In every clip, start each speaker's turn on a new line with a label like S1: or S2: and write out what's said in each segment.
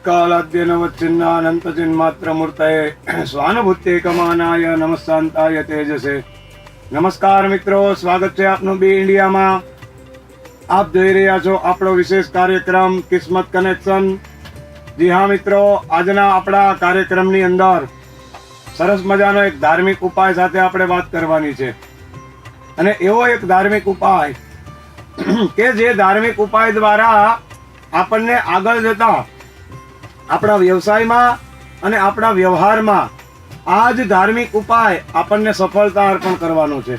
S1: દિક્કાલાદ્યનવચ્છિન્નાનંતચિન્માત્રમૂર્તયે સ્વાનુભૂત્યેકમાનાય નમસ્કાંતાય તેજસે નમસ્કાર મિત્રો સ્વાગત છે આપનું બી ઇન્ડિયામાં। આપ જોઈ રહ્યા છો આપણો વિશેષ કાર્યક્રમ કિસ્મત કનેક્શન। જી હા મિત્રો, આજના આપણા કાર્યક્રમની અંદર સરસ મજાનો એક ધાર્મિક ઉપાય સાથે આપણે વાત કરવાની છે। અને એવો એક ધાર્મિક ઉપાય કે જે ધાર્મિક ઉપાય દ્વારા આપણને આગળ જતા આપણા વ્યવસાયમાં અને આપણા વ્યવહારમાં આ જ ધાર્મિક ઉપાય આપણને સફળતા અર્પણ કરવાનો છે.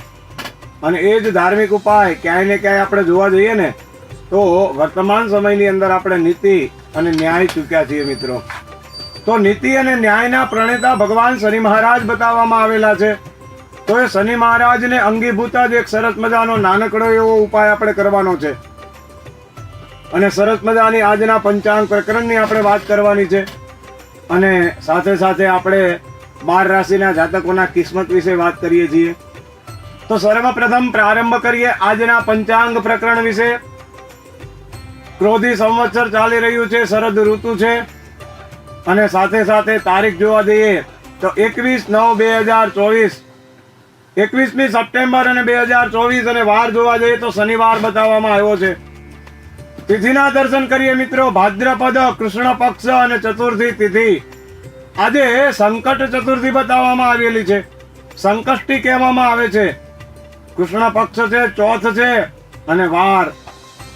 S1: અને એ જ ધાર્મિક ઉપાય ક્યાંય ને ક્યાંય આપણે જોવા જઈએ ને, તો વર્તમાન સમયની અંદર આપણે નીતિ અને ન્યાય ચૂક્યા છીએ મિત્રો. તો નીતિ અને ન્યાયના પ્રણેતા ભગવાન શનિ મહારાજ બતાવવામાં આવેલા છે. તો એ શનિ મહારાજને અંગીભૂત જ એક સરસ મજાનો નાનકડો એવો ઉપાય આપણે કરવાનો છે. અને સરસ મજાની આજના પંચાંગ પ્રકરણની આપણે વાત કરવાની છે. અને સાથે સાથે આપણે બાર રાશિના જાતકોના કિસ્મત વિશે વાત કરીએ છીએ. તો સર્વપ્રથમ પ્રારંભ કરીએ આજના પંચાંગ પ્રકરણ વિશે. ક્રોધી સંવત્સર ચાલી રહ્યું છે, શરદ ઋતુ છે. અને સાથે સાથે તારીખ જોવા જઈએ તો એકવીસ નવ બે હજાર ચોવીસ. એકવીસમી સપ્ટેમ્બર અને બે હજાર ચોવીસ અને વાર જોવા જઈએ તો શનિવાર બતાવવામાં આવ્યો છે. તિથિના દર્શન કરીએ મિત્રો. ભાદ્રપદ, કૃષ્ણ પક્ષ અને ચતુર્થી તિથિ. આજે સંકટ ચતુર્થી બતાવવામાં આવેલી છે. સંકષ્ટી કહેવામાં આવે છે. કૃષ્ણ પક્ષ છે, ચોથ છે અને વાર.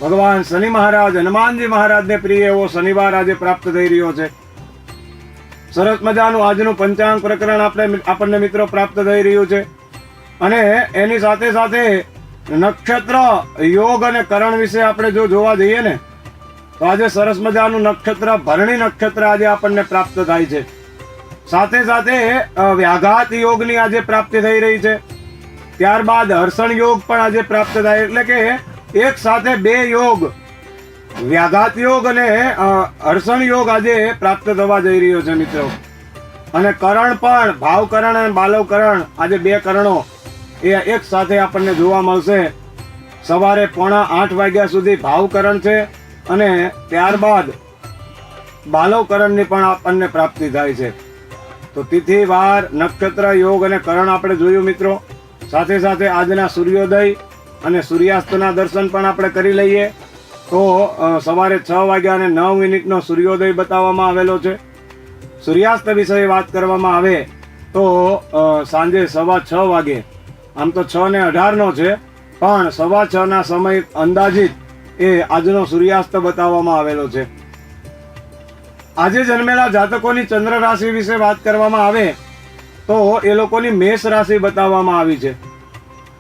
S1: ભગવાન શનિ મહારાજ, હનુમાનજી મહારાજને પ્રિય એવો શનિવાર આજે પ્રાપ્ત થઈ રહ્યો છે. સરસ મજાનું આજનું પંચાંગ પ્રકરણ આપણે, આપણને મિત્રો પ્રાપ્ત થઈ રહ્યું છે. અને એની સાથે સાથે નક્ષત્ર, યોગ અને કરણ વિશે આપણે જો જોવા જઈએ ને, તો આજે સરસ મજાનું નક્ષત્ર, ભરણી નક્ષત્ર આજે આપણને પ્રાપ્ત થાય છે. સાથે સાથે વ્યાઘાત યોગની આજે પ્રાપ્તિ થઈ રહી છે. ત્યારબાદ હર્ષણ યોગ પણ આજે પ્રાપ્ત થાય, એટલે કે એક સાથે બે યોગ, વ્યાઘાત યોગ અને હર્ષણ યોગ આજે પ્રાપ્ત થવા જઈ રહ્યો છે મિત્રો. અને કરણ પણ, ભાવકરણ અને બાલવકરણ આજે બે કરણો એ એક સાથે આપણને જોવા મળશે. સવારે પોણા આઠ વાગ્યા સુધી ભાવકરણ છે અને ત્યારબાદ બાલવકરણની પણ આપણને પ્રાપ્તિ થાય છે. તો તિથિ, વાર, નક્ષત્ર, યોગ અને કરણ આપણે જોયું મિત્રો. સાથે સાથે આજના સૂર્યોદય અને સૂર્યાસ્તના દર્શન પણ આપણે કરી લઈએ. તો સવારે છ વાગ્યા અને નવ મિનિટનો સૂર્યોદય બતાવવામાં આવેલો છે. સૂર્યાસ્ત વિશે વાત કરવામાં આવે તો સાંજે સવા છ વાગે આમ તો છ ને અઢારનો છે, પણ સવા છ ના સમય અંદાજિત એ આજનો સૂર્યાસ્ત બતાવવામાં આવેલો છે. આજે જન્મેલા જાતકોની ચંદ્ર રાશિ વિશે વાત કરવામાં આવે, તો એ લોકોની મેષ રાશિ બતાવવામાં આવી છે.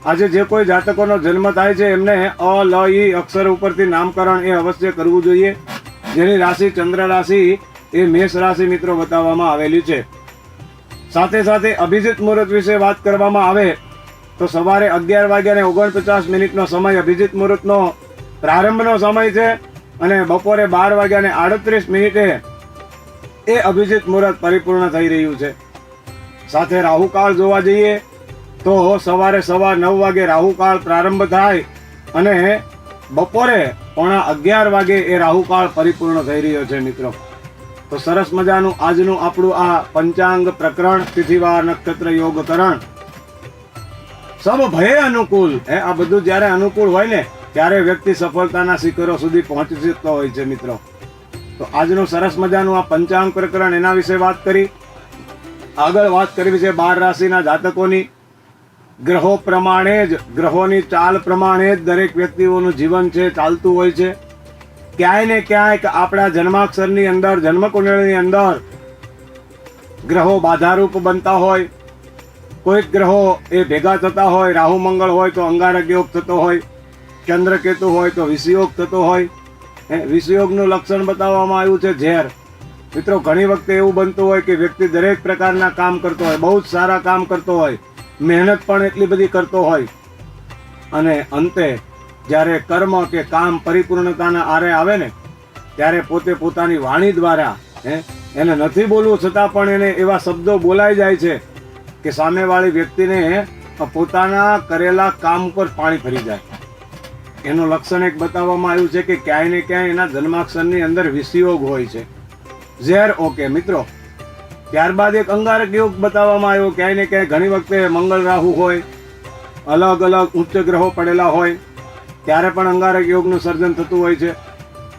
S1: આજે જે કોઈ જાતકોનો જન્મ થાય છે, એમને અ, લ, ઈ અક્ષર ઉપરથી નામકરણ એ અવશ્ય કરવું જોઈએ. જેની રાશિ ચંદ્ર રાશિ, એ મેષ રાશિ મિત્રો બતાવવામાં આવેલી છે. સાથે સાથે અભિજીત મુહૂર્ત વિશે વાત કરવામાં આવે તો સવારે અગિયાર વાગ્યા ને ઓગણપચાસ મિનિટનો સમય, અભિજીત મુહૂર્તનો પ્રારંભનો સમય છે અને બપોરે બાર વાગ્યા ને આડત્રીસ મિનિટે એ અભિજીત મુહૂર્ત પરિપૂર્ણ થઈ રહ્યું છે. સાથે રાહુકાળ જોવા જઈએ તો સવારે સવા નવ વાગે રાહુકાળ પ્રારંભ થાય અને બપોરે પોણા અગિયાર વાગે એ રાહુકાળ પરિપૂર્ણ થઈ રહ્યો છે મિત્રો. તો સરસ મજાનું આજનું આપણું આ પંચાંગ પ્રકરણ, તિથિવાર નક્ષત્ર યોગકરણ સબ ભય અનુકૂળ. હે, આ બધું જ્યારે અનુકૂળ હોય ને, ત્યારે વ્યક્તિ સફળતાના શિખરો સુધી પહોંચી શકતો હોય છે, મિત્રો. તો આજનું સરસ મજાનું આ પંચાંગ પ્રકરણ એના વિશે વાત કરી. આગળ વાત કરવી છે બાર રાશિના જાતકોની. ગ્રહો પ્રમાણે જ, ગ્રહોની ચાલ પ્રમાણે જ દરેક વ્યક્તિઓનું જીવન છે, ચાલતું હોય છે. ક્યાંય ને ક્યાંક આપણા જન્માક્ષરની અંદર, જન્મકુંડળીની અંદર ગ્રહો બાધારૂપ બનતા હોય. કોઈક ગ્રહો એ ભેગા થતા હોય, રાહુ મંગળ હોય તો અંગારક યોગ થતો હોય ચંદ્રકેતુ હોય તો વિષયોગ થતો હોય. વિષયોગનું લક્ષણ બતાવવામાં આવ્યું છે ઝેર. મિત્રો, ઘણી વખતે એવું બનતું હોય કે વ્યક્તિ દરેક પ્રકારના કામ કરતો હોય, બહુ જ સારા કામ કરતો હોય, મહેનત પણ એટલી બધી કરતો હોય. અને અંતે, જ્યારે કર્મ કે કામ પરિપૂર્ણતાના આરે આવે ને, ત્યારે પોતે પોતાની વાણી દ્વારા, હે, એને નથી બોલવું છતાં પણ એને એવા શબ્દો બોલાઈ જાય છે. કે સામેવાળી વ્યક્તિને પોતાના કરેલા કામ ઉપર પાણી ફરી જાય. એનું લક્ષણ એક બતાવવામાં આવ્યું છે કે ક્યાંય ને ક્યાંય એના જન્માક્ષરની અંદર વિષયોગ હોય છે. ઝેર, ઓકે, મિત્રો. ત્યારબાદ એક અંગારક યોગ બતાવવામાં આવ્યો, ક્યાંય ને ક્યાંય ઘણી વખતે મંગળ રાહુ હોય, અલગ અલગ ઉચ્ચ ગ્રહો પડેલા હોય, ત્યારે પણ અંગારક યોગનું સર્જન થતું હોય છે.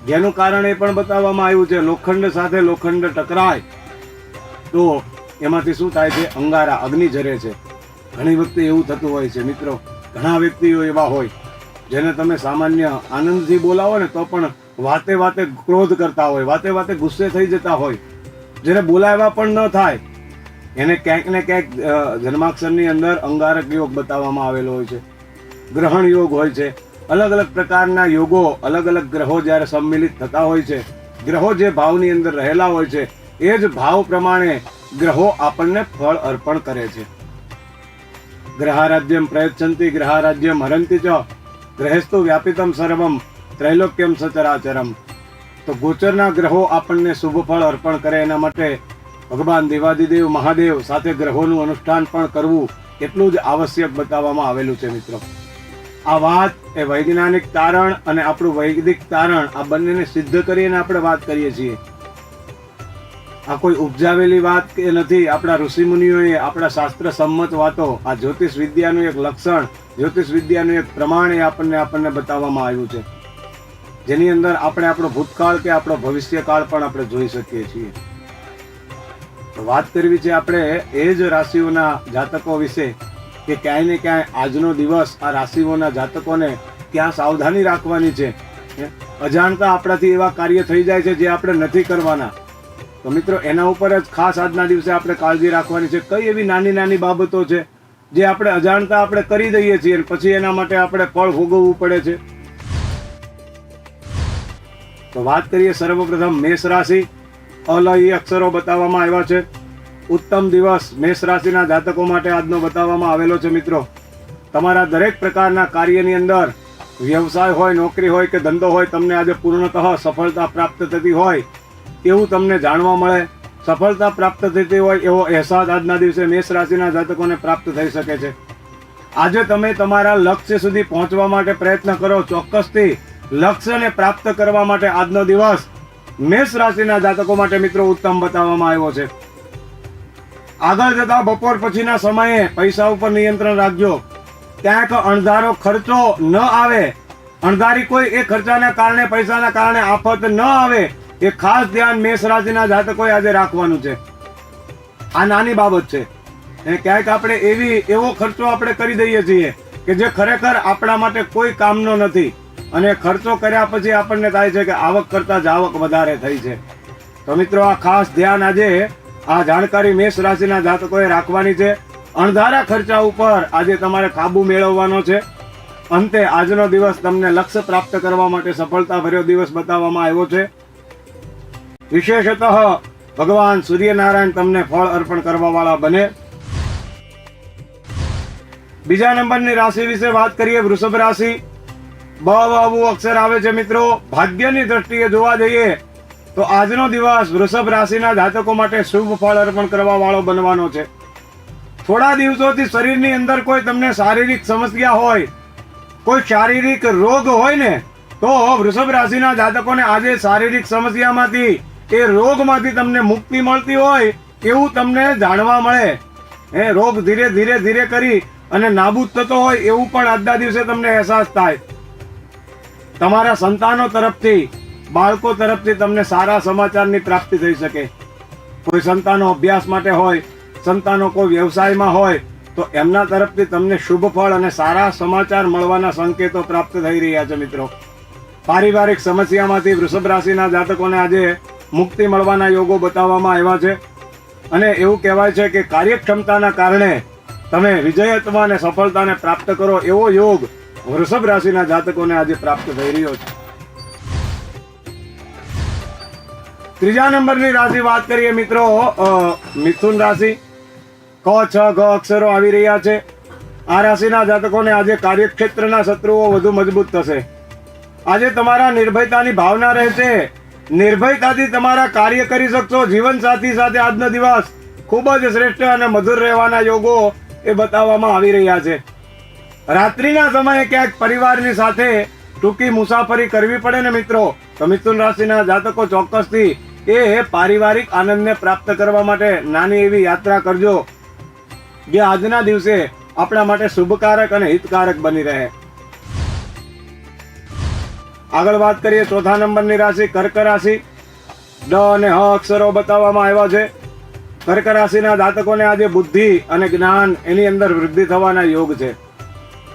S1: જેનું કારણ એ પણ બતાવવામાં આવ્યું છે, લોખંડ સાથે લોખંડ ટકરાય. તો એમાંથી શું થાય છે? અંગારા, અગ્નિ જરે છે. ઘણી વખતે એવું થતું હોય છે, મિત્રો. ઘણા વ્યક્તિઓ એવા હોય, જેને તમે સામાન્ય આનંદથી બોલાવો ને તો પણ વાતે વાતે ક્રોધ કરતા હોય, વાતે વાતે ગુસ્સે થઈ જતા હોય. જેને બોલાવ્યા પણ ન થાય, એને ક્યાંક ને ક્યાંક જન્માક્ષરની અંદર અંગારક યોગ બતાવવામાં આવેલો હોય છે. ગ્રહણ યોગ હોય છે. અલગ અલગ પ્રકારના યોગો અલગ અલગ ગ્રહો જ્યારે સંમિલિત થતા હોય છે, ગ્રહો જે ભાવની અંદર રહેલા હોય છે, એ જ ભાવ પ્રમાણે ગ્રહો આપણને ફળ અર્પણ કરે છે. ગ્રહારાધ્યમ પ્રયચ્છંતી, ગ્રહારાધ્યમ હરંતી ચ. ગ્રહેસ્તુ વ્યાપિતમ સર્વમ ત્રૈલોક્યમ સચરાચરમ તો ગોચરના ગ્રહો આપણને શુભ ફળ અર્પણ કરે એના માટે ભગવાન દેવાદિદેવ, મહાદેવ સાથે ગ્રહોનું અનુષ્ઠાન પણ કરવું એટલું જ આવશ્યક બતાવવામાં આવેલું છે મિત્રો. આ વાત એ વૈજ્ઞાનિક તારણ અને આપણું વૈદિક તારણ આ બંનેને સિદ્ધ કરીને આપણે વાત કરીએ છીએ. આ કોઈ ઉપજાવેલી વાત કે નથી. આપણા ઋષિમુનિઓએ આપણા શાસ્ત્ર સંમત વાતો, આ જ્યોતિષ વિદ્યાનું એક લક્ષણ, જ્યોતિષ વિદ્યાનું એક પ્રમાણ એ આપણને આપણને બતાવવામાં આવ્યું છે. જેની અંદર આપણે આપણો ભૂતકાળ કે આપણો ભવિષ્યકાળ પણ આપણે જોઈ શકીએ છીએ. વાત કરવી છે આપણે એ જ રાશિઓના જાતકો વિશે કે ક્યાંય ને ક્યાંય આજનો દિવસ આ રાશિઓના જાતકોને ક્યાં સાવધાની રાખવાની છે. અજાણતા આપણાથી એવા કાર્ય થઈ જાય છે જે આપણે નથી કરવાના. તો મિત્રો, એના ઉપર જ ખાસ આજના દિવસે આપણે કાળજી રાખવાની છે. કઈ એવી નાની નાની બાબતો છે જે આપણે અજાણતા આપણે કરી દઈએ છીએ પછી એના માટે આપણે ફળ ભોગવવું પડે છે? તો વાત કરીએ સર્વપ્રથમ મેષ રાશિ. અલય અક્ષરો બતાવવામાં આવ્યા છે. ઉત્તમ દિવસ મેષ રાશિના જાતકો માટે આજનો બતાવવામાં આવેલો છે મિત્રો. તમારા દરેક પ્રકારના કાર્યની અંદર વ્યવસાય હોય, નોકરી હોય કે ધંધો હોય, તમને આજે પૂર્ણતઃ સફળતા પ્રાપ્ત થતી હોય એવું તમને જાણવા મળે, સફળતા પ્રાપ્ત થતી હોય એવો અહેસાસ આજના દિવસે મેષ રાશિના જાતકોને પ્રાપ્ત થઈ શકે છે. આજે તમે તમારા લક્ષ્ય સુધી પહોંચવા માટે પ્રયત્ન કરો, ચોક્કસથી લક્ષ્યને પ્રાપ્ત કરવા માટે આજનો દિવસ મેષ રાશિના જાતકો માટે મિત્રો ઉત્તમ બતાવવામાં આવ્યો છે. આગળ જતા બપોર પછીના સમયે પૈસા ઉપર નિયંત્રણ રાખજો. ક્યાંક અણધારો ખર્ચો ન આવે. અણધારી કોઈ એ ખર્ચાના કારણે, પૈસાના કારણે આફત ન આવે. એ ખાસ ધ્યાન મેષ રાશિના જાતકોએ આજે રાખવાનું છે. આ નાની બાબત છે. અને ક્યાંક આપણે એવી, એવો ખર્ચો આપણે કરી દઈએ છીએ કે જે ખરેખર આપણા માટે કોઈ કામનો નથી. અને ખર્ચો કર્યા પછી આપણને થાય છે કે આવક કરતા જાવક વધારે થઈ છે. તો મિત્રો, આ ખાસ ધ્યાન આજે આ જાણકારી મેષ રાશિના જાતકોએ રાખવાની છે. અણધારા ખર્ચા ઉપર આજે તમારે કાબુ મેળવવાનો છે. અંતે આજનો દિવસ તમને લક્ષ્ય પ્રાપ્ત કરવા માટે સફળતા ભર્યો દિવસ બતાવવામાં આવ્યો છે. વિશેષતઃ ભગવાન સૂર્યનારાયણ તમને ફળ અર્પણ કરવા વાળા બને. બીજા નંબરની રાશિ વિશે વાત કરીએ, વૃષભ રાશિ. બ વાવું અક્ષર આવે છે મિત્રો. ભાગ્યની દ્રષ્ટિએ જોવા જઈએ તો આજનો દિવસ વૃષભ રાશિના જાતકો માટે શુભ ફળ અર્પણ કરવા વાળો બનવાનો છે. થોડા દિવસોથી શરીરની અંદર કોઈ તમને શારીરિક સમસ્યા હોય, કોઈ શારીરિક રોગ હોય ને, તો વૃષભ રાશિના જાતકોને આજે શારીરિક સમસ્યામાંથી એ રોગમાંથી તમને મુક્તિ મળતી હોય એવું તમને જાણવા મળે. એ રોગ ધીરે ધીરે ધીરે કરી અને નાબૂદ થતો હોય એવું પણ આજના દિવસે તમને અહેસાસ થાય. તમારા સંતાનો તરફથી, બાળકો તરફથી તમને સારા સમાચારની પ્રાપ્તિ થઈ શકે. કોઈ સંતાનો અભ્યાસ માટે હોય, સંતાનો કોઈ વ્યવસાયમાં હોય, તો એમના તરફથી તમને શુભ ફળ અને સારા સમાચાર મળવાના સંકેતો પ્રાપ્ત થઈ રહ્યા છે મિત્રો. પારિવારિક સમસ્યામાંથી વૃષભ રાશિના જાતકોને આજે મુક્તિ મળવાના યોગો બતાવવામાં આવ્યા છે. અને એવું કહેવાય છે કે કાર્યક્ષમતાના કારણે તમે વિજયત્વ અને સફળતાને પ્રાપ્ત કરો એવો યોગ વૃષભ રાશિના જાતકોને આજે પ્રાપ્ત થઈ રહ્યો છે. ત્રીજા નંબરની રાશિ વાત કરીએ મિત્રો મિથુન રાશિ. ક, છ ગ અક્ષરો આવી રહ્યા છે. આ રાશિના જાતકોને આજે કાર્યક્ષેત્રના શત્રુઓ વધુ મજબૂત થશે. આજે તમારા નિર્ભયતાની ભાવના રહેશે. નિર્ભયતાથી તમારા કાર્ય કરી શકશો. જીવનસાથી સાથે આજનો દિવસ ખૂબ જ શ્રેષ્ઠ અને મધુર રહેવાના યોગો એ બતાવવામાં આવી રહ્યા છે. રાત્રિના સમયે ક્યાંક પરિવારની સાથે ટૂંકી મુસાફરી કરવી પડે ને મિત્રો, તો મિથુન રાશિના જાતકો ચોક્કસથી એ પારિવારિક આનંદને પ્રાપ્ત કરવા માટે નાની એવી યાત્રા કરજો, જે આજના દિવસે આપણા માટે શુભકારક અને હિતકારક બની રહે. આગળ વાત કરીએ, ચોથા નંબરની રાશિ કર્ક રાશિ. ડ અને હ અક્ષરો બતાવવામાં આવ્યા છે. કર્ક રાશિના જાતકોને આજે બુદ્ધિ અને જ્ઞાન એની અંદર વૃદ્ધિ થવાના યોગ છે.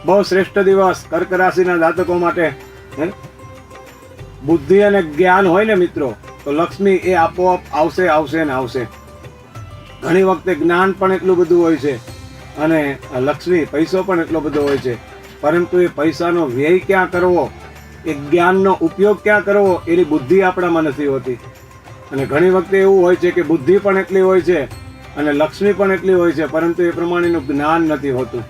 S1: બહુ શ્રેષ્ઠ દિવસ કર્ક રાશિના જાતકો માટે. બુદ્ધિ અને જ્ઞાન હોય ને મિત્રો, તો લક્ષ્મી એ આપોઆપ આવશે આવશે ને આવશે. ઘણી વખતે જ્ઞાન પણ એટલું બધું હોય છે અને લક્ષ્મી પૈસો પણ એટલો બધો હોય છે. પરંતુ એ પૈસાનો વ્યય ક્યાં કરવો? એ જ્ઞાનનો ઉપયોગ ક્યાં કરવો એની બુદ્ધિ આપણામાં નથી હોતી. અને ઘણી વખતે એવું હોય છે કે બુદ્ધિ પણ એટલી હોય છે અને લક્ષ્મી પણ એટલી હોય છે, પરંતુ એ પ્રમાણેનું જ્ઞાન નથી હોતું.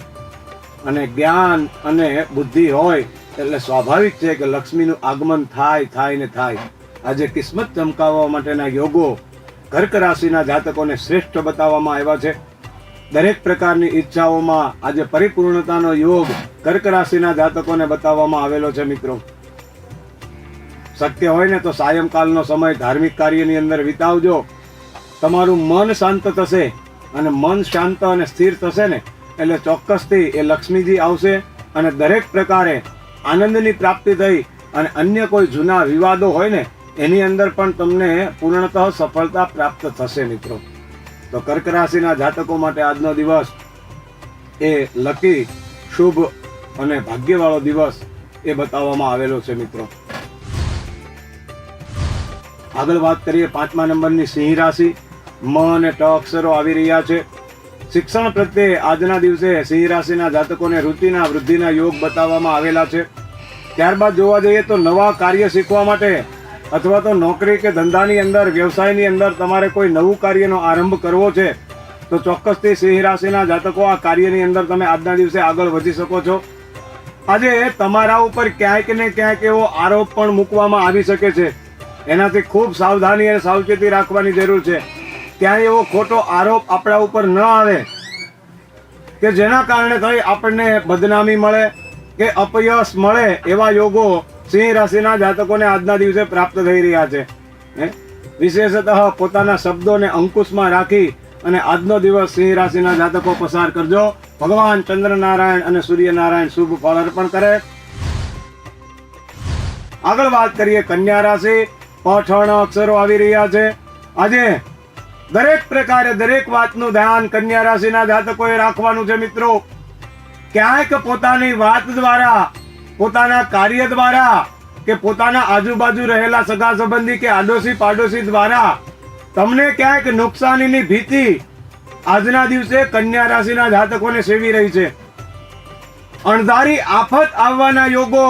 S1: અને જ્ઞાન અને બુદ્ધિ હોય એટલે સ્વાભાવિક છે કે લક્ષ્મીનું આગમન થાય થાય ને થાય. આજે કિસ્મત ચમકાવવા માટેના યોગો કર્ક રાશિના જાતકોને શ્રેષ્ઠ બતાવવામાં આવ્યા છે. દરેક પ્રકારની ઈચ્છાઓમાં આજે પરિપૂર્ણતાનો યોગ કર્ક રાશિના જાતકોને બતાવવામાં આવેલો છે મિત્રો. શક્ય હોય ને તો સાયંકાલનો સમય ધાર્મિક કાર્યની અંદર વિતાવજો. તમારું મન શાંત થશે અને મન શાંત અને સ્થિર થશે ને, એટલે ચોક્કસથી એ લક્ષ્મીજી આવશે અને દરેક પ્રકારે આનંદની પ્રાપ્તિ થઈ અને અન્ય કોઈ જૂના વિવાદો હોય ને, એની અંદર પણ તમને પૂર્ણતઃ સફળતા પ્રાપ્ત થશે મિત્રો. તો કર્ક રાશિના જાતકો માટે આજનો દિવસ એ લકી, શુભ અને ભાગ્યવાળો દિવસ એ બતાવવામાં આવેલો છે મિત્રો. આગળ વાત કરીએ પાંચમા નંબરની સિંહ રાશિ. મ અને ટ અક્ષરો આવી રહ્યા છે. શિક્ષણ પ્રત્યે આજના દિવસે સિંહ રાશિના જાતકોને રુચિના વૃદ્ધિના યોગ બતાવવામાં આવેલા છે. ત્યારબાદ જોવા જઈએ તો નવા કાર્ય શીખવા માટે અથવા તો નોકરી કે ધંધાની અંદર, વ્યવસાયની અંદર તમારે કોઈ નવું કાર્યનો આરંભ કરવો છે, તો ચોક્કસથી સિંહ રાશિના જાતકો આ કાર્યની અંદર તમે આજના દિવસે આગળ વધી શકો છો. આજે તમારા ઉપર ક્યાંક ને ક્યાંક એવો આરોપ પણ મૂકવામાં આવી શકે છે. એનાથી ખૂબ સાવધાની અને સાવચેતી રાખવાની જરૂર છે. ત્યાં એવો ખોટો આરોપ આપણા ઉપર ન આવે કે જેના કારણે થઈ આપણને બદનામી મળે, કે અપયશ મળે એવા યોગો સિંહ રાશિના જાતકોને આજના દિવસે પ્રાપ્ત થઈ રહ્યા છે? વિશેષતઃ પોતાના શબ્દોને અંકુશમાં રાખી અને આજનો દિવસ સિંહ રાશિના જાતકો પસાર કરજો. ભગવાન ચંદ્રનારાયણ અને સૂર્યનારાયણ શુભ ફળ અર્પણ કરે. આગળ વાત કરીએ કન્યા રાશિ. પઠણ અક્ષરો આવી રહ્યા છે. આજે દરેક પ્રકારે દરેક વાતનું ધ્યાન કન્યા રાશિના જાતકોએ રાખવાનું છે મિત્રો. ક્યાંક પોતાની વાત દ્વારા, પોતાના કાર્ય દ્વારા કે પોતાના આજુબાજુ રહેલા સગા સંબંધી કે આડોશી પાડોશી દ્વારા તમને ક્યાંક નુકસાનીની ભીતિ આજના દિવસે કન્યા રાશિના જાતકોને સેવી રહી છે. અણધારી આફત આવવાના યોગો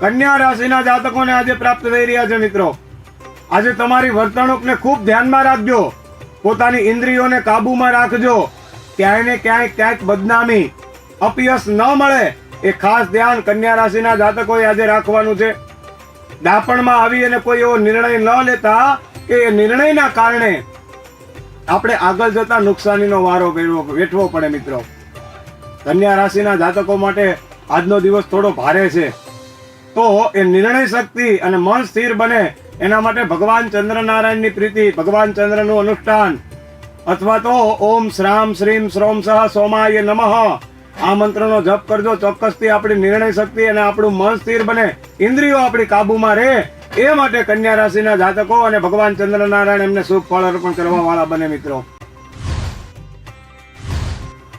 S1: કન્યા રાશિના જાતકોને આજે પ્રાપ્ત થઈ રહ્યા છે મિત્રો. આજે તમારી વર્તણૂકને ખૂબ ધ્યાનમાં રાખજો. પોતાની ઇન્દ્રિયોને કાબૂમાં રાખજો. ક્યાંય ને ક્યાંય ક્યાંક બદનામી, અપયશ ન મળે એ ખાસ ધ્યાન કન્યા રાશિના જાતકોએ આજે રાખવાનું છે. દાપણમાં આવી અને કોઈ એવો નિર્ણય ન લેતા કે એ નિર્ણયના કારણે આપણે આગળ જતા નુકસાનીનો વારો વેઠવો પડે મિત્રો. કન્યા રાશિના જાતકો માટે આજનો દિવસ થોડો ભારે છે. તો એ નિર્ણય શક્તિ અને મન સ્થિર બને એના માટે ભગવાન ચંદ્રનારાયણની પ્રીતિ, ભગવાન ચંદ્રનું અનુષ્ઠાન. અથવા તો ઓમ શ્રામ શ્રીમ શ્રોમ સહ સોમાય નમઃ. આ મંત્રનો જપ કરજો, ચોક્કસથી આપણી નિર્ણય શક્તિ અને આપણું મન સ્થિર બને. ઇન્દ્રિયો આપણી કાબુમાં રહે. એ માટે કન્યા રાશિના જાતકો અને ભગવાન ચંદ્રનારાયણ એમને શુભ ફળ અર્પણ કરવા વાળા બને મિત્રો.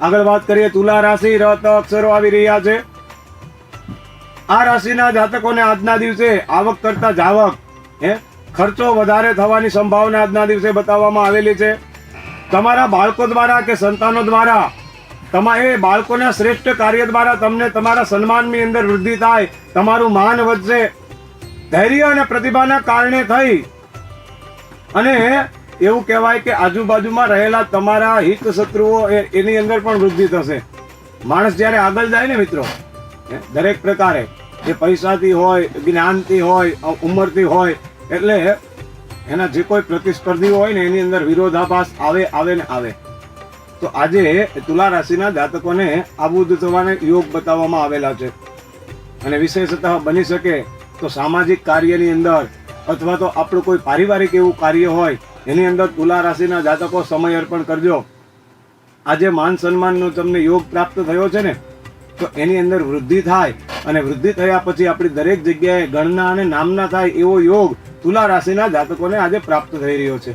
S1: આગળ વાત કરીએ, તુલા રાશિ રત અક્ષરો આવી રહ્યા છે. આ રાશિના જાતકોને આજના દિવસે આવક કરતા જાવક હે? ખર્ચો વધારે થવાની સંભાવના આજના દિવસે બતાવવામાં આવેલી છે. તમારા બાળકો દ્વારા કે સંતાનો દ્વારા? તમારે બાળકોના શ્રેષ્ઠ કાર્ય દ્વારા તમને તમારા સન્માનની અંદર વૃદ્ધિ થાય, તમારું માન વધશે. ધૈર્ય અને પ્રતિભાના કારણે થઈ. અને એવું કહેવાય કે આજુબાજુમાં રહેલા તમારા હિત શત્રુઓ એની અંદર પણ વૃદ્ધિ થશે. માણસ જ્યારે આગળ જાય ને મિત્રો દરેક પ્રકારે. એ પૈસાથી હોય, જ્ઞાનથી હોય ઉંમરથી હોય, એટલે એના જે કોઈ પ્રતિસ્પર્ધીઓ હોય ને, એની અંદર વિરોધાભાસ આવે આવે ને આવે. તો આજે તુલા રાશિના જાતકોને આબુદ્ધ થવાના યોગ બતાવવામાં આવેલા છે. અને વિશેષતઃ બની શકે તો સામાજિક કાર્યની અંદર અથવા તો આપણું કોઈ પારિવારિક એવું કાર્ય હોય, એની અંદર તુલા રાશિના જાતકો સમય અર્પણ કરજો. આજે માન સન્માનનો તમને યોગ પ્રાપ્ત થયો છે ને તો એની અંદર વૃદ્ધિ થાય અને વૃદ્ધિ થયા પછી આપણી દરેક જગ્યાએ ગણના અને નામના થાય એવો યોગ તુલા રાશિના જાતકોને આજે પ્રાપ્ત થઈ રહ્યો છે.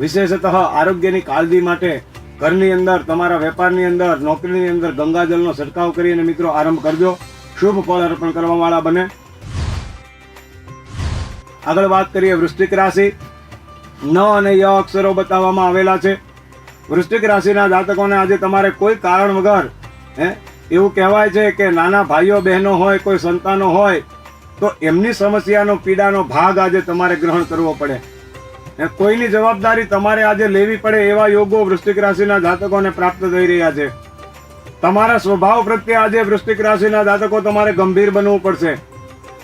S1: વિશેષતઃ આરોગ્યની કાળજી માટે ઘરની અંદર, તમારા વેપારની અંદર, નોકરીની અંદર ગંગાજળનો છંટકાવ કરીને મિત્રો આરંભ કરજો. શુભ ફળ અર્પણ કરવા વાળા બને. આગળ વાત કરીએ વૃશ્ચિક રાશિ. ન અને ય અક્ષરો બતાવવામાં આવેલા છે. વૃશ્ચિક રાશિના જાતકોને આજે તમારે કોઈ કારણ વગર, હે એવું કહેવાય છે કે નાના ભાઈઓ બહેનો હોય, કોઈ સંતાનો હોય, તો એમની સમસ્યાનો, પીડાનો ભાગ આજે તમારે ગ્રહણ કરવો પડે. કોઈની જવાબદારી તમારે આજે લેવી પડે એવા યોગો વૃશ્ચિક રાશિના જાતકોને પ્રાપ્ત થઈ રહ્યા છે. તમારા સ્વભાવ પ્રત્યે આજે વૃશ્ચિક રાશિના જાતકો તમારે ગંભીર બનવું પડશે.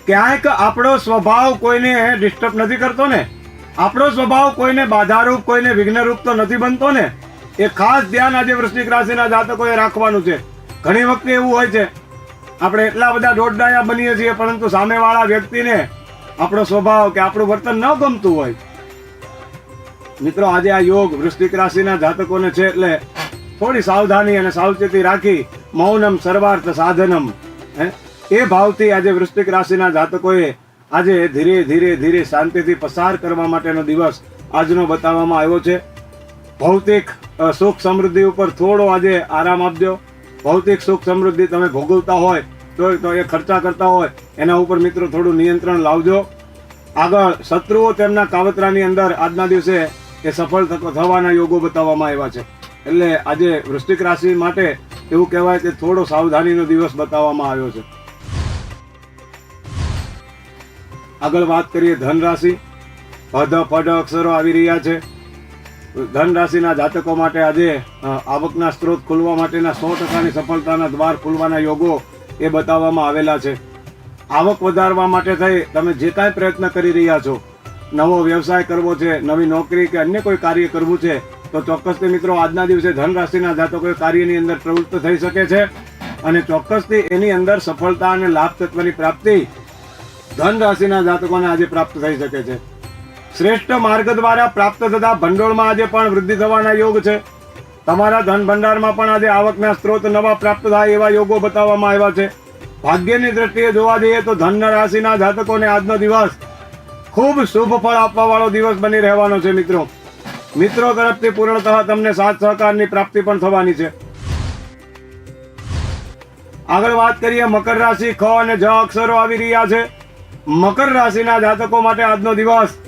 S1: ક્યાંક આપણો સ્વભાવ કોઈને ડિસ્ટર્બ નથી કરતો ને? આપણો સ્વભાવ કોઈને બાધારૂપ, કોઈને વિઘ્નરૂપ તો નથી બનતો ને? એ ખાસ ધ્યાન આજે વૃશ્ચિક રાશિના જાતકોએ રાખવાનું છે. ઘણી વખતે એવું હોય છે, આપણે એટલા બધા દોડડાયા બનીએ છીએ, પરંતુ સામેવાળા વ્યક્તિને આપણો સ્વભાવ કે આપણું વર્તન ન ગમતું હોય. મિત્રો, આજે આ યોગ વૃશ્ચિક રાશિના જાતકોને છે એટલે થોડી સાવધાની અને સાવચેતી રાખી મૌનમ સર્વાર્થ સાધનમ, હે? એ ભાવથી આજે વૃશ્ચિક રાશિના જાતકોએ આજે ધીરે ધીરે ધીરે શાંતિથી પસાર કરવા માટેનો દિવસ આજનો બતાવવામાં આવ્યો છે. ભૌતિક સુખ સમૃદ્ધિ ઉપર થોડો આજે આરામ આપજો. ભૌતિક સુખ સમૃદ્ધિ તમે ભોગવતા હોય તો તો એ ખર્ચા કરતા હોય, એના ઉપર મિત્રો થોડું નિયંત્રણ લાવજો. આગળ શત્રુઓ તેમના કાવતરાની અંદર આજના દિવસે એ સફળ થવાના યોગો બતાવવામાં આવ્યા છે. એટલે આજે વૃશ્ચિક રાશિ માટે એવું કહેવાય કે થોડો સાવધાનીનો દિવસ બતાવવામાં આવ્યો છે. આગળ વાત કરીએ ધન રાશિ પદ પદ અક્ષરો આવી રહ્યા છે. ધન રાશિના જાતકો માટે આજે આવકના સ્ત્રોત ખુલવા માટેના સો ટકાની સફળતાના દ્વાર ખુલવાના યોગો એ બતાવવામાં આવેલા છે. આવક વધારવા માટે થઈ તમે જે કાંઈ પ્રયત્ન કરી રહ્યા છો, નવો વ્યવસાય કરવો છે, નવી નોકરી કે અન્ય કોઈ કાર્ય કરવું છે, તો ચોક્કસથી મિત્રો આજના દિવસે ધન રાશિના જાતકો કાર્યની અંદર પ્રવૃત્ત થઈ શકે છે અને ચોક્કસથી એની અંદર સફળતા અને લાભ તત્વની પ્રાપ્તિ ધન રાશિના જાતકોને આજે પ્રાપ્ત થઈ શકે છે. શ્રેષ્ઠ માર્ગ દ્વારા પ્રાપ્ત થતા ભંડોળમાં આજે પણ વૃદ્ધિ થવાના યોગ છે. તમારા ધન ભંડારમાં પણ આજે આવકના સ્ત્રોત નવા પ્રાપ્ત થાય એવા યોગો બતાવવામાં આવ્યા છે. ભાગ્યની દ્રષ્ટિએ જોવા જઈએ તો ધન રાશિના જાતકોને આજનો દિવસ ખૂબ શુભ ફળ આપવા વાળો દિવસ બની રહેવાનો છે મિત્રો. મિત્રો તરફથી પૂર્ણતઃ તમને સાથ સહકારની પ્રાપ્તિ પણ થવાની છે. આગળ વાત કરીએ મકર રાશિ ખ અને જ અક્ષરો આવી રહ્યા છે. મકર રાશિના જાતકો માટે આજનો દિવસ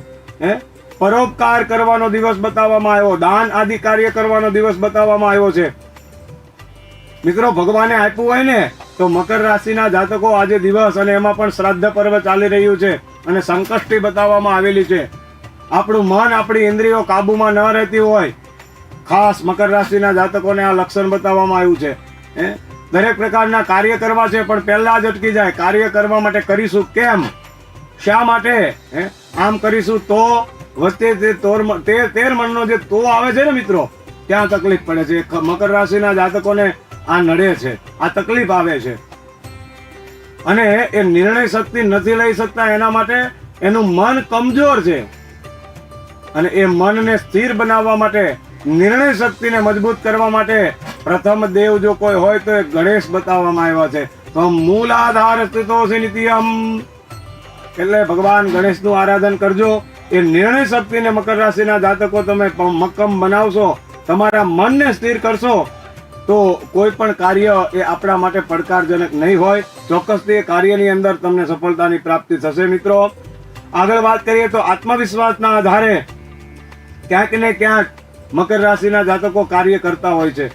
S1: હે? પરોપકાર કરવાનો દિવસ બતાવવામાં આવ્યો. દાન આદિ કાર્ય કરવાનો દિવસ બતાવવામાં આવ્યો છે. મિત્રો, ભગવાને આપ્યું હોય ને, તો મકર રાશિના જાતકો આજે દિવસ અને એમાં પણ શ્રાદ્ધ પર્વ ચાલી રહ્યું છે અને સંકષ્ટી બતાવવામાં આવેલી છે. આપણું મન આપણી ઇન્દ્રિયો કાબુમાં ન રહેતી હોય, ખાસ મકર રાશિના જાતકોને આ લક્ષણ બતાવવામાં આવ્યું છે. હે? દરેક પ્રકારના કાર્ય કરવા છે, પણ પહેલા જ અટકી જાય. કાર્ય કરવા માટે કરીશું કેમ? શા માટે? હે? આમ કરીશું તો વચ્ચે જે તોર તેર મણનો જે તો આવે છે ને મિત્રો, ત્યાં તકલીફ પડે છે. મકર રાશિના જાતકોને આ નડે છે, આ તકલીફ આવે છે. અને એ નિર્ણય શક્તિ નથી લઈ શકતા એના માટે એનું મન કમજોર છે. અને એ મનને સ્થિર બનાવવા માટે, નિર્ણય શક્તિને મજબૂત કરવા માટે પ્રથમ દેવ જો કોઈ હોય તો એ ગણેશ બતાવવામાં આવ્યા છે. તો મૂલાધાર સ્થિતોસી નિત્યમ એટલે ભગવાન ગણેશનું આરાધન કરજો. એ નિર્ણય શક્તિને મકર રાશિના જાતકો તમે મક્કમ બનાવશો, તમારા મનને સ્થિર કરશો, તો કોઈ પણ કાર્ય એ આપણા માટે પડકારજનક નહીં હોય. ચોક્કસથી એ કાર્યની અંદર તમને સફળતાની પ્રાપ્તિ થશે, મિત્રો. આગળ વાત કરીએ તો આત્મવિશ્વાસના આધારે ક્યાંક ને ક્યાંક મકર રાશિના જાતકો કાર્ય કરતા હોય છે.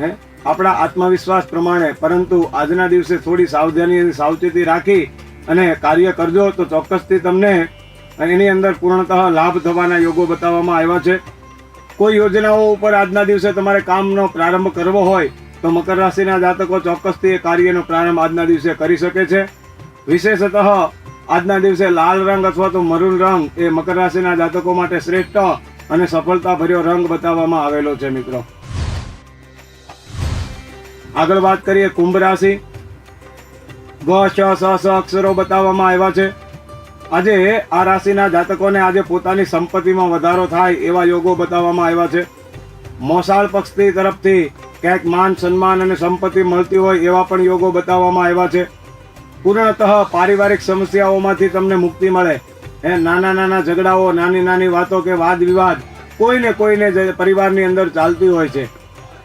S1: હે? આપણા આત્મવિશ્વાસ પ્રમાણે, પરંતુ આજના દિવસે થોડી સાવધાની અને સાવચેતી રાખી અને કાર્ય કરજો તો ચોક્કસથી તમને એની અંદર પૂર્ણતઃ લાભ થવાના યોગો બતાવવામાં આવ્યા છે. કોઈ યોજનાઓ ઉપર આજના દિવસે તમારે કામનો પ્રારંભ કરવો હોય તો મકર રાશિના જાતકો ચોક્કસથી એ કાર્યનો પ્રારંભ આજના દિવસે કરી શકે છે. વિશેષતઃ આજના દિવસે લાલ રંગ અથવા તો મરૂન રંગ એ મકર રાશિના જાતકો માટે શ્રેષ્ઠ અને સફળતા ભર્યો રંગ બતાવવામાં આવેલો છે મિત્રો. આગળ વાત કરીએ કુંભ રાશિ. ગ શ સ અક્ષરો બતાવવામાં આવ્યા છે. આજે આ રાશિના જાતકોને આજે પોતાની સંપત્તિમાં વધારો થાય એવા યોગો બતાવવામાં આવ્યા છે. મોસાળ પક્ષની તરફથી ક્યાંક માન, સન્માન અને સંપત્તિ મળતી હોય એવા પણ યોગો બતાવવામાં આવ્યા છે. પૂર્ણતઃ પારિવારિક સમસ્યાઓમાંથી તમને મુક્તિ મળે. એ નાના નાના ઝઘડાઓ નાની નાની વાતો કે વાદ વિવાદ કોઈને કોઈને પરિવારની અંદર ચાલતી હોય છે.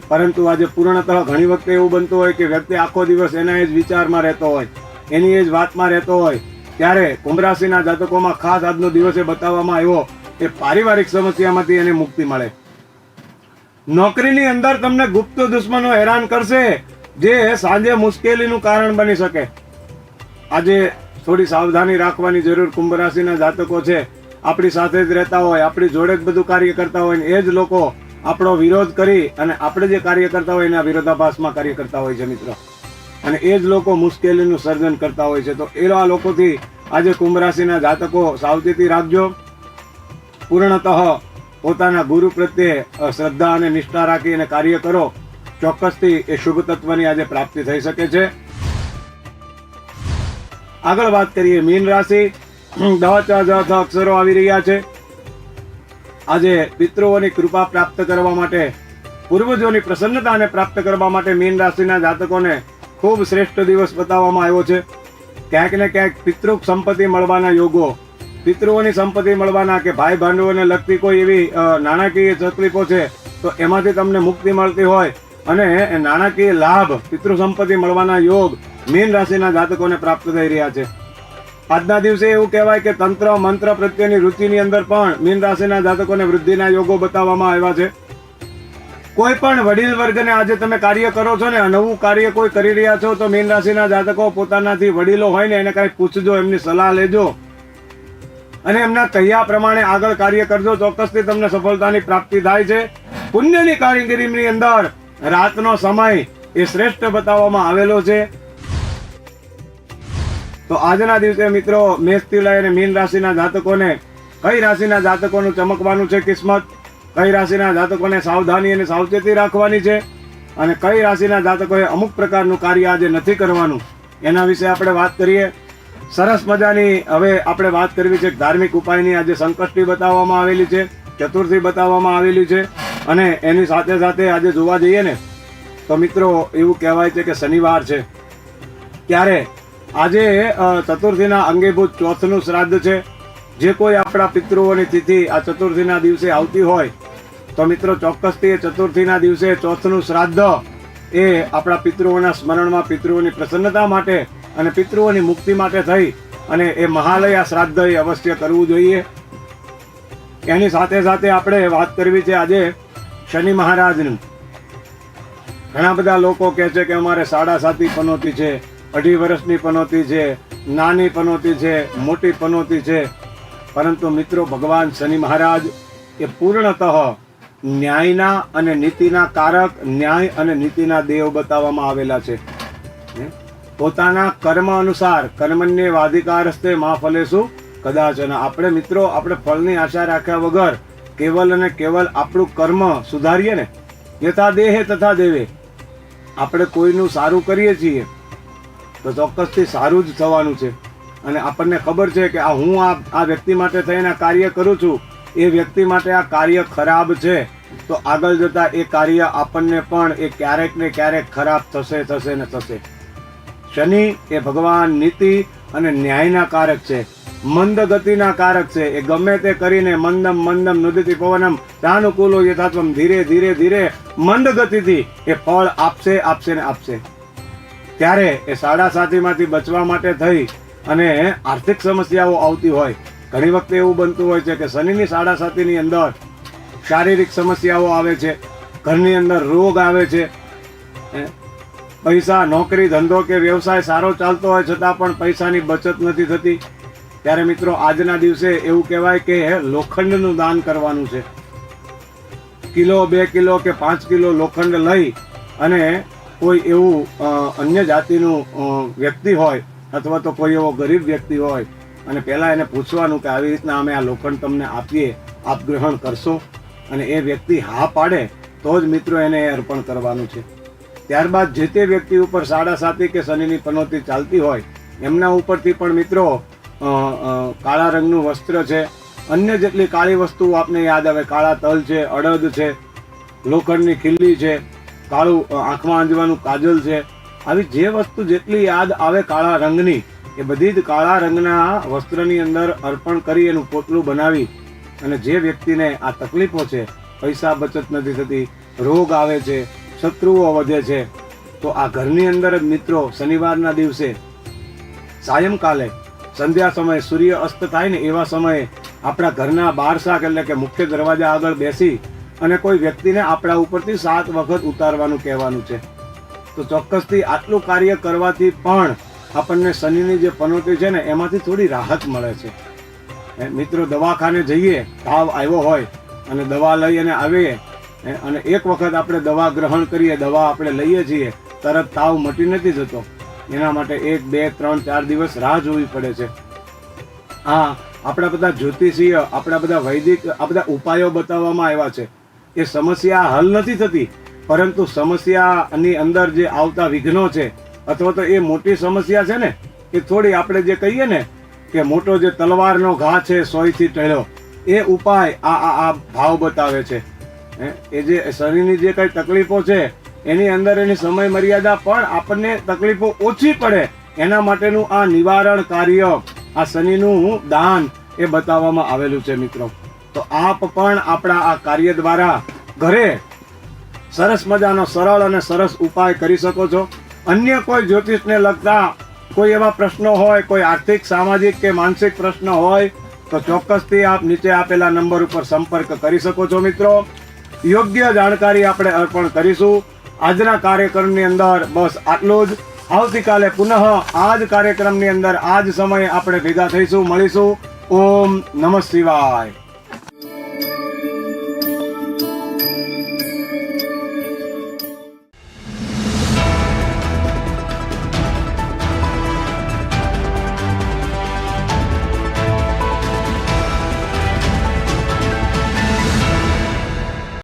S1: પરંતુ આજે પૂર્ણતઃ ઘણી વખતે એવું બનતું હોય કે વ્યક્તિ આખો દિવસ એના જ વિચારમાં રહેતો હોય, એની એ જ વાતમાં રહેતો હોય. ત્યારે કુંભરાશિના જાતકોમાં ખાસ આજનો દિવસે બતાવવામાં આવ્યો કે પારિવારિક સમસ્યામાંથી એને મુક્તિ મળે. નોકરીની અંદર તમને ગુપ્ત દુશ્મનો હેરાન કરશે, જે સાંજે મુશ્કેલીનું કારણ બની શકે. આજે થોડી સાવધાની રાખવાની જરૂર કુંભ રાશિના જાતકો છે. આપણી સાથે જ રહેતા હોય, આપણી જોડે જ બધું કાર્ય કરતા હોય ને એ જ લોકો આપણો વિરોધ કરી અને આપણે જે કાર્ય કરતા હોય એના વિરોધાભાસમાં કાર્ય કરતા હોય છે, મિત્રો. અને એ જ લોકો મુશ્કેલીનું સર્જન કરતા હોય છે. તો એવા લોકોથી આજે કુંભ રાશિના જાતકો સાવચેતી રાખજો. પૂર્ણતઃ પોતાના ગુરુ પ્રત્યે શ્રદ્ધા અને નિષ્ઠા રાખી અને કાર્ય કરો. ચોક્કસથી એ શુભ તત્વની આજે પ્રાપ્તિ થઈ શકે છે. આગળ વાત કરીએ મીન રાશિ. દવા ચા અક્ષરો આવી રહ્યા છે. આજે પિતૃઓની કૃપા પ્રાપ્ત કરવા માટે, પૂર્વજોની પ્રસન્નતાને પ્રાપ્ત કરવા માટે મીન રાશિના જાતકોને ખૂબ શ્રેષ્ઠ દિવસ બતાવવામાં આવ્યો છે. ક્યાંક ને ક્યાંક પિતૃ સંપત્તિ મળવાના યોગો, પિતૃઓની સંપત્તિ મળવાના કે ભાઈ ભાંડવોને લગતી કોઈ એવી નાણાકીય તકલીફો છે, તો એમાંથી તમને મુક્તિ મળતી હોય અને નાણાકીય લાભ, પિતૃ સંપત્તિ મળવાના યોગ મીન રાશિના જાતકોને પ્રાપ્ત થઈ રહ્યા છે. આજના દિવસે એવું કહેવાય કે તંત્ર મંત્ર પ્રત્યેની રૂચિની અંદર પણ મીન રાશિના જાતકોને વૃદ્ધિના યોગો બતાવવામાં આવ્યા છે. કોઈ પણ વડીલ વર્ગને આજે તમે કાર્ય કરો છો ને નવું કાર્ય કોઈ કરી રહ્યા છો, તો મીન રાશિના જાતકો પોતાનાથી વડીલો હોય ને એને કાંઈ પૂછજો, એમની સલાહ લેજો. અને એમના કહ્યા પ્રમાણે આગળ કાર્ય કરજો, ચોક્કસથી તમને સફળતાની પ્રાપ્તિ થાય છે. પુણ્યની કારીગરીની અંદર રાતનો સમય એ શ્રેષ્ઠ બતાવવામાં આવેલો છે. તો આજના દિવસે મિત્રો મેષથી લઈને મીન રાશિના જાતકોને કઈ રાશિના જાતકોનું ચમકવાનું છે કિસ્મત? કઈ રાશિના જાતકોને સાવધાની અને સાવચેતી રાખવાની છે? અને કઈ રાશિના જાતકોએ અમુક પ્રકારનું કાર્ય આજે નથી કરવાનું? એના વિશે આપણે વાત કરીએ. સરસ મજાની હવે આપણે વાત કરવી છે ધાર્મિક ઉપાયની. આજે સંકષ્ટી બતાવવામાં આવેલી છે, ચતુર્થી બતાવવામાં આવેલી છે અને એની સાથે સાથે આજે જોવા જઈએ ને, તો મિત્રો એવું કહેવાય છે કે શનિવાર છે. ત્યારે આજે ચતુર્થીના અંગેભૂત ચોથનું શ્રાદ્ધ છે. જે કોઈ આપણા પિતૃઓની તિથિ આ ચતુર્થીના દિવસે આવતી હોય, તો મિત્રો ચોક્કસથી એ ચતુર્થીના દિવસે ચોથનું શ્રાદ્ધ એ આપણા પિતૃઓના સ્મરણમાં પિતૃઓની પ્રસન્નતા માટે અને પિતૃઓની મુક્તિ માટે થઈ અને એ મહાલયા શ્રાદ્ધ એ અવશ્ય કરવું જોઈએ. એની સાથે સાથે આપણે વાત કરવી છે આજે શનિ મહારાજની. ઘણા બધા લોકો કહે છે કે અમારે સાડા સાતી પનોતી છે. અઢી વર્ષની પનોતી છે, નાની પનોતી છે, મોટી પનોતી છે. પરંતુ મિત્રો, ભગવાન શનિ મહારાજ એ પૂર્ણતઃ ન્યાયના અને નીતિના કારક, ન્યાય અને નીતિના દેવ બતાવવામાં આવેલા છે? પોતાના કર્મ અનુસાર, કર્મન્ય વાધિકારસ્તે મા ફલેશું કદાચ. અને આપણે મિત્રો, આપણે ફળની આશા રાખ્યા વગર કેવલ અને કેવલ આપણું કર્મ સુધારીએ ને? યથા દેહે તથા દેવે. આપણે કોઈનું સારું કરીએ છીએ. તો ચોક્કસથી સારું જ થવાનું છે. અને આપણને ખબર છે કે આ હું આ આ વ્યક્તિ માટે થઈને કાર્ય કરું છું, એ વ્યક્તિ માટે આ કાર્ય ખરાબ છે. તો આગળ જતા એ કાર્ય આપણને પણ એ ક્યારેક ને ક્યારેક ખરાબ થશે થશે ને થશે. શનિ એ ભગવાન નીતિ અને ન્યાયના કારક છે. મંદ ગતિના કારક છે. એ ગમે તે કરીને મંદમ મંદમ, નુદિતિ, પવનમ, તાનુકૂલો યથાત્વમ ધીરે ધીરે ધીરે મંદ ગતિથી એ ફળ આપશે આપશે ને આપશે. ત્યારે એ સાડા સાતીમાંથી બચવા માટે થઈ અને આર્થિક સમસ્યાઓ આવતી હોય. ઘણી વખતે એવું બનતું હોય છે કે શનિની સાડા સાતીની અંદર શારીરિક સમસ્યાઓ આવે છે, ઘરની અંદર રોગ આવે છે પૈસા, નોકરી, ધંધો કે વ્યવસાય સારો ચાલતો હોય છતાં પણ પૈસાની બચત નથી થતી. ત્યારે મિત્રો આજના દિવસે એવું કહેવાય કે લોખંડનું દાન કરવાનું છે. કિલો, બે કિલો કે પાંચ કિલો લોખંડ લઈ અને કોઈ એવું અન્ય જાતિનું વ્યક્તિ હોય અથવા તો કોઈ એવો ગરીબ વ્યક્તિ હોય અને પહેલાં એને પૂછવાનું કે આવી રીતના અમે આ લોખંડ તમને આપીએ, આપ ગ્રહણ કરશો અને એ વ્યક્તિ હા પાડે, તો જ મિત્રો એને અર્પણ કરવાનું છે. ત્યારબાદ જે તે વ્યક્તિ ઉપર સાડા સાતી કે શનિની પનોતી ચાલતી હોય, એમના ઉપરથી પણ મિત્રો કાળા રંગનું વસ્ત્ર છે, અન્ય જેટલી કાળી વસ્તુઓ આપને યાદ આવે, કાળા તલ છે, અડદ છે, લોખંડની ખીલ્લી છે કાળું આંખમાં આંજવાનું કાજલ છે. આવી જે વસ્તુ જેટલી યાદ આવે કાળા રંગની, એ બધી જ કાળા રંગના વસ્ત્રની અંદર અર્પણ કરી એનું પોટલું બનાવી. અને જે વ્યક્તિને આ તકલીફો છે, પૈસા બચત નથી થતી, રોગ આવે છે, શત્રુઓ વધે છે, તો આ ઘરની અંદર જ મિત્રો, શનિવારના દિવસે, સાયંકાલે, સંધ્યા સમયે સૂર્ય અસ્ત થાય ને એવા સમયે આપણા ઘરના બાર શાક એટલે કે મુખ્ય દરવાજા આગળ બેસી અને કોઈ વ્યક્તિને આપણા ઉપરથી સાત વખત ઉતારવાનું કહેવાનું છે. તો ચોક્કસથી આટલું કાર્ય કરવાથી પણ આપણને શનિની જે પનોતી છે ને, એમાંથી થોડી રાહત મળે છે. મિત્રો, દવાખાને જઈએ, તાવ આવ્યો હોય અને દવા લઈ અને આવીએ અને એક વખત આપણે દવા ગ્રહણ કરીએ, દવા આપણે લઈએ છીએ, તરત તાવ મટી નથી જતો. એના માટે એક, બે, ત્રણ, ચાર દિવસ રાહ જોવી પડે છે. હા આપણા બધા જ્યોતિષીય, આપણા બધા વૈદિક, આ બધા ઉપાયો બતાવવામાં આવ્યા છે. એ સમસ્યા હલ નથી થતી, પરંતુ સમસ્યાની અંદર જે આવતા વિઘ્નો છે, અથવા તો એ મોટી સમસ્યા છે ને, એ થોડી આપણે જે કહીએ ને, કે મોટો જે તલવારનો ઘા છે સોયથી ટળ્યો, એ ઉપાય આ આ આ ભાવ બતાવે છે. એ જે શરીરની જે કંઈ તકલીફો છે, એની અંદર એની સમય મર્યાદા પણ આપણને તકલીફો ઓછી પડે, એના માટેનું આ નિવારણ કાર્ય, આ શનિનું દાન એ બતાવવામાં આવેલું છે મિત્રો. તો આપ પણ આપણા આ કાર્ય દ્વારા ઘરે સરસ મજાનો, સરળ અને સરસ ઉપાય કરી શકો છો. અન્ય કોઈ જ્યોતિષને લગતા કોઈ એવા પ્રશ્નો હોય, કોઈ આર્થિક, સામાજિક કે માનસિક પ્રશ્ન હોય, તો ચોક્કસથી આપ નીચે આપેલા નંબર ઉપર સંપર્ક કરી શકો છો મિત્રો. યોગ્ય જાણકારી આપણે અર્પણ કરીશું. આજના કાર્યક્રમની અંદર બસ આટલું જ. આવતીકાલે પુનઃ આ જ કાર્યક્રમની અંદર આ જ સમયે આપણે ભેગા થઈશું, મળીશું. ઓમ નમઃ શિવાય.